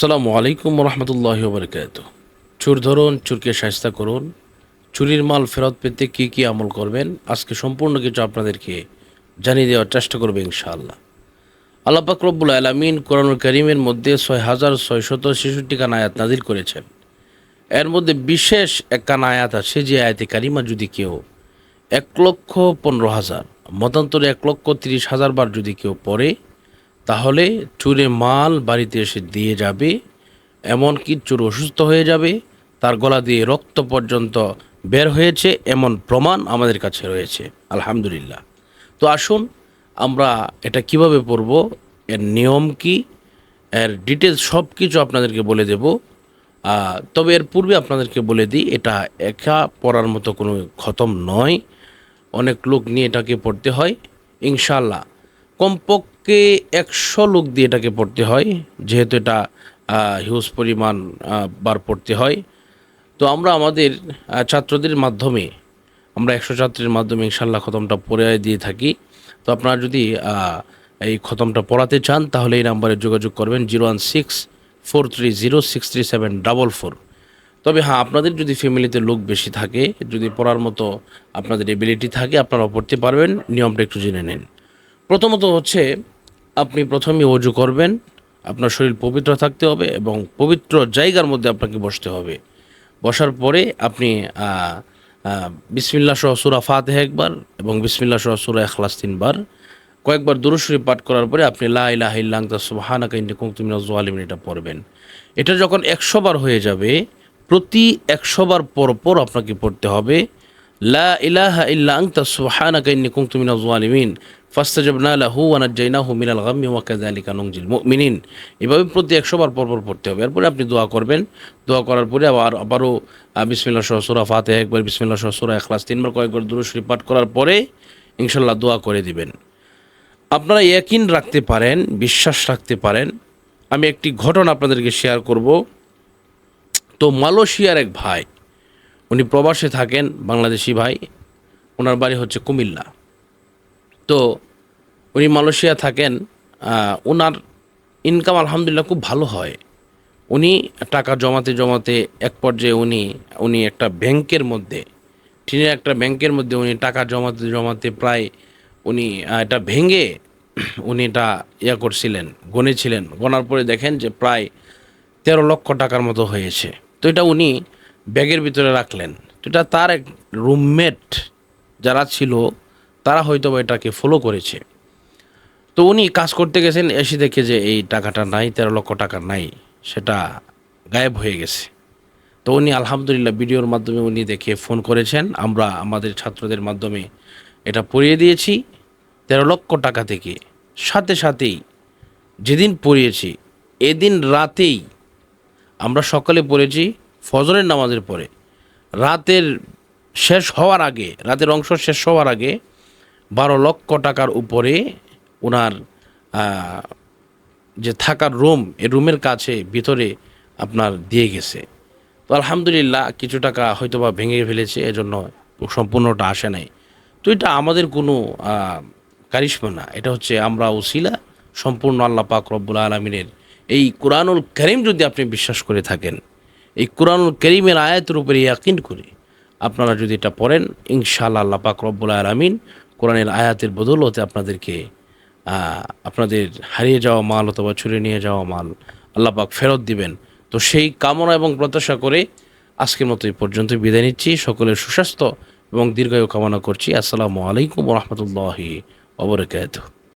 আসসালামু আলাইকুম রহমতুল্লাহ বরকাত চুর ধরুন, চুরকে সাহস্তা করুন। চুরির মাল ফেরত পেতে কি কি আমল করবেন? আজকে সম্পূর্ণ কিছু আপনাদেরকে জানিয়ে দেওয়ার চেষ্টা করবে ইনশাআল্লাহ। আল্লাহ পাক রব্বুল আলমিন কোরআনুল করিমের মধ্যে ছয় হাজার ছয়শত ছেষট্টি খান আয়াত নাজিল করেছেন। এর মধ্যে বিশেষ একখান আয়াত আছে, যে আয়াতে কারিমা যদি কেউ এক লক্ষ পনেরো হাজার, মতান্তরে এক লক্ষ তিরিশ হাজার বার যদি কেউ পড়ে তাহলে চুরে মাল বাড়িতে এসে দিয়ে যাবে এমনকি চোর অসুস্থ হয়ে যাবে? তার গলা দিয়ে রক্ত পর্যন্ত বের হয়েছে, এমন প্রমাণ আমাদের কাছে রয়েছে। আলহামদুলিল্লাহ। তো আসুন, আমরা এটা কীভাবে পড়ব, এর নিয়ম কি, এর ডিটেলস সব কিছু আপনাদেরকে বলে দেব। তবে এর পূর্বে আপনাদেরকে বলে দিই, এটা একা পড়ার মতো কোনো খতম নয়। অনেক লোক নিয়ে এটাকে পড়তে হয়। ইনশাল্লাহ কমপক্ষে একশো লোক দিয়ে এটাকে পড়তে হয়, যেহেতু এটা হিউজ পরিমাণ বার পড়তে হয়। তো আমরা আমাদের ছাত্রদের মাধ্যমে, আমরা একশো ছাত্রের মাধ্যমে ইনশাল্লাহ খতমটা পড়ে দিয়ে থাকি। তো আপনারা যদি এই খতমটা পড়াতে চান, তাহলে এই নাম্বারে যোগাযোগ করবেন zero one six four three zero six three seven double four. তবে হ্যাঁ আপনাদের যদি ফ্যামিলিতে লোক বেশি থাকে, যদি পড়ার মতো আপনাদের এবিলিটি থাকে, আপনারাও পড়তে পারবেন। নিয়মটা একটু জেনে নিন। প্রথমত হচ্ছে আপনি প্রথমে অজু করবেন, আপনার শরীর পবিত্র থাকতে হবে এবং পবিত্র জায়গার মধ্যে আপনাকে বসতে হবে। বসার পরে আপনি বিসমিল্লা সহ সুরা একবার এবং বিসমিল্লা সহ সুরা এখলাস তিনবার। কয়েকবার দুরুশরী পাঠ করার পরে আপনি লা ইলাহা ইল্লা আনতা সুবহানাকা ইন্নী কুনতু মিনাজ এটা পড়বেন। এটা যখন একশো বার হয়ে যাবে, প্রতি একশো বার পর পর আপনাকে পড়তে হবে, লা ইলাহা ইল্লা আনতা সুবহানাকা ইন্নী কুনতু মিনাজ জালিমিন ফাস্তাজাবনা লাহু ওয়া নাজ্জাইনাহু মিনাল গাম্মি ওয়া কাযালিকা নুনজিল মুমিনিন। এভাবে প্রতি একশো বার পর পড়তে হবে। এরপরে আপনি দোয়া করবেন। দোয়া করার পরে আবার আবারও আহ, বিসমিল্লাহ সহ সূরা ফাতিহা একবার বিসমিল্লাহ সহ সূরা ইখলাস তিনবার কয়েকবার দুরূদ শরীফ পাঠ করার পরে ইনশাল্লাহ দোয়া করে দিবেন। আপনারা ইয়াকিন রাখতে পারেন বিশ্বাস রাখতে পারেন। আমি একটি ঘটনা আপনাদেরকে শেয়ার করব। তো মালয়েশিয়ার এক ভাই উনি প্রবাসে থাকেন বাংলাদেশি ভাই। ওনার বাড়ি হচ্ছে কুমিল্লা। তো উনি মালয়েশিয়া থাকেন ওনার ইনকাম আলহামদুলিল্লাহ খুব ভালো হয়। উনি টাকা জমাতে জমাতে এক পর্যায়ে উনি উনি একটা ব্যাংকের মধ্যে, চীনের একটা ব্যাংকের মধ্যে উনি টাকা জমাতে জমাতে প্রায় উনি এটা ভেঙে উনি এটা ইয়া করছিলেন, গণেছিলেন। গণার পরে দেখেন যে প্রায় তেরো লক্ষ টাকার মতো হয়েছে। তো এটা উনি ব্যাগের ভিতরে রাখলেন। তো এটা তার এক রুমমেট যারা ছিল তারা হয়তো বা এটাকে ফলো করেছে। তো উনি কাজ করতে গেছেন, এসে দেখে যে এই টাকাটা নাই, তেরো লক্ষ টাকা নাই, সেটা গায়েব হয়ে গেছে। তো উনি আলহামদুলিল্লাহ ভিডিওর মাধ্যমে উনি দেখে ফোন করেছেন, আমরা আমাদের ছাত্রদের মাধ্যমে এটা পড়িয়ে দিয়েছি। তেরো লক্ষ টাকা থেকে সাথে সাথেই যেদিন পড়িয়েছি, এদিন রাতেই আমরা সকালে পড়েছি, ফজরের নামাজের পরে। রাতের শেষ হওয়ার আগে, রাতের অংশ শেষ হওয়ার আগে বারো লক্ষ টাকার উপরে ওনার যে থাকার রুম এই রুমের কাছে ভিতরে আপনার দিয়ে গেছে। তো আলহামদুলিল্লাহ কিছু টাকা হয়তো বা ভেঙে ফেলেছে, এজন্য সম্পূর্ণটা আসে নাই। তো এটা আমাদের কোনো কারিশমা না। এটা হচ্ছে আমরা ওসিলা, সম্পূর্ণ আল্লাহ পাক রব্বুল আলমিনের। এই কোরআনুল করিম যদি আপনি বিশ্বাস করে থাকেন, এই কোরআনুল করিমের আয়াতের উপরে ইয়াকিন করে আপনারা যদি এটা পড়েন, ইনশাআল্লাহ আল্লাহ পাক রব্বুল আলমিন কোরআনের আয়াতের বদৌলতে আপনাদেরকে আপনাদের হারিয়ে যাওয়া মাল অথবা ছুড়ে নিয়ে যাওয়া মাল আল্লাহ পাক ফেরত দিবেন। তো সেই কামনা এবং প্রত্যাশা করে আজকের মতো এই পর্যন্ত বিদায় নিচ্ছি। সকলের সুস্বাস্থ্য এবং দীর্ঘায়ু কামনা করছি। আসসালামু আলাইকুম রহমতুল্লাহি ওবরাকাতুহ